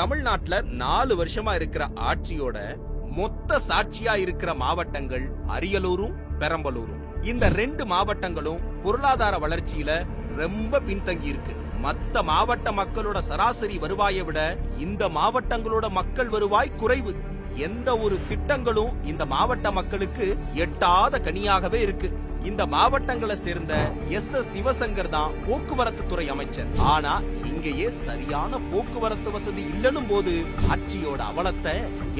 தமிழ்நாட்டுல நாலு வருஷமா இருக்கிற ஆட்சியோட மொத்த சாட்சியா இருக்கிற மாவட்டங்கள் அரியலூரும் பெரம்பலூரும். இந்த ரெண்டு மாவட்டங்களும் பொருளாதார வளர்ச்சியில ரொம்ப பின்தங்கி இருக்கு. மத்த மாவட்ட மக்களோட சராசரி வருவாயை விட இந்த மாவட்டங்களோட மக்கள் வருவாய் குறைவு. எந்த ஒரு திட்டங்களும் இந்த மாவட்ட மக்களுக்கு எட்டாத கனியாகவே இருக்கு. இந்த மாவட்டங்களை சேர்ந்த எஸ் எஸ் சிவசங்கர் தான் போக்குவரத்து துறை அமைச்சர். ஆனா இங்கேயே சரியான போக்குவரத்து வசதி இல்லனும் போது ஆட்சியோட அவலத்தை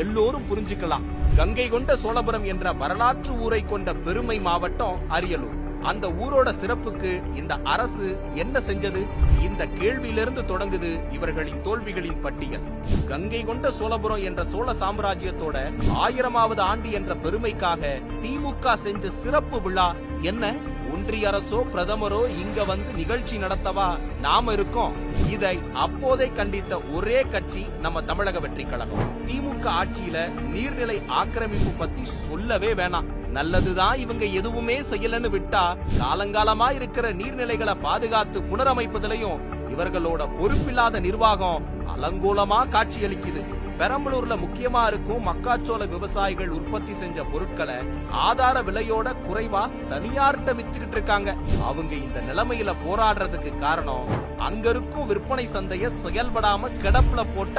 எல்லோரும் புரிஞ்சுக்கலாம். கங்கை கொண்ட சோழபுரம் என்ற வரலாற்று ஊரை கொண்ட பெருமை மாவட்டம் அரியலூர். அந்த ஊரோட சிறப்புக்கு இந்த அரசு என்ன செஞ்சது? இந்த கேள்வியிலிருந்து தொடங்குது இவர்களின் தோல்விகளின் பட்டியல். கங்கை கொண்ட சோழபுரம் என்ற சோழ சாம்ராஜ்யத்தோட ஆயிரமாவது ஆண்டு என்ற பெருமைக்காக திமுக செஞ்ச சிறப்பு விழா என்ன? ஒன்றிய அரசோ பிரதமரோ இங்க வந்து நிகழ்ச்சி நடத்தவா? நாம இருக்கோம். இதை அப்போதை கண்டித்த ஒரே கட்சி நம்ம தமிழக வெற்றி கழகம். திமுக ஆட்சியில நீர்நிலை ஆக்கிரமிப்பு பத்தி சொல்லவே வேணாம். நல்லதுதான் இவங்க எதுவுமே செய்யலன்னு விட்டா காலங்காலமா இருக்கிற நீர்நிலைகளை பாதுகாத்து புனரமைப்பதிலையும் இவர்களோட பொறுப்பில்லாத நிர்வாகம் அலங்கோலமா காட்சியளிக்குது. பெரம்பலூர்ல முக்கியமா இருக்கும் மக்காச்சோள விவசாயிகள் உற்பத்தி செஞ்ச பொருட்களை ஆதார விலையோட குறைவா தனியார்கிட்ட வித்துக்கிட்டு இருக்காங்க. அவங்க இந்த நிலைமையில போராடுறதுக்கு காரணம் அங்க இருக்கும் விற்பனை சந்தைய செயல்படாம கிடப்புல போட்ட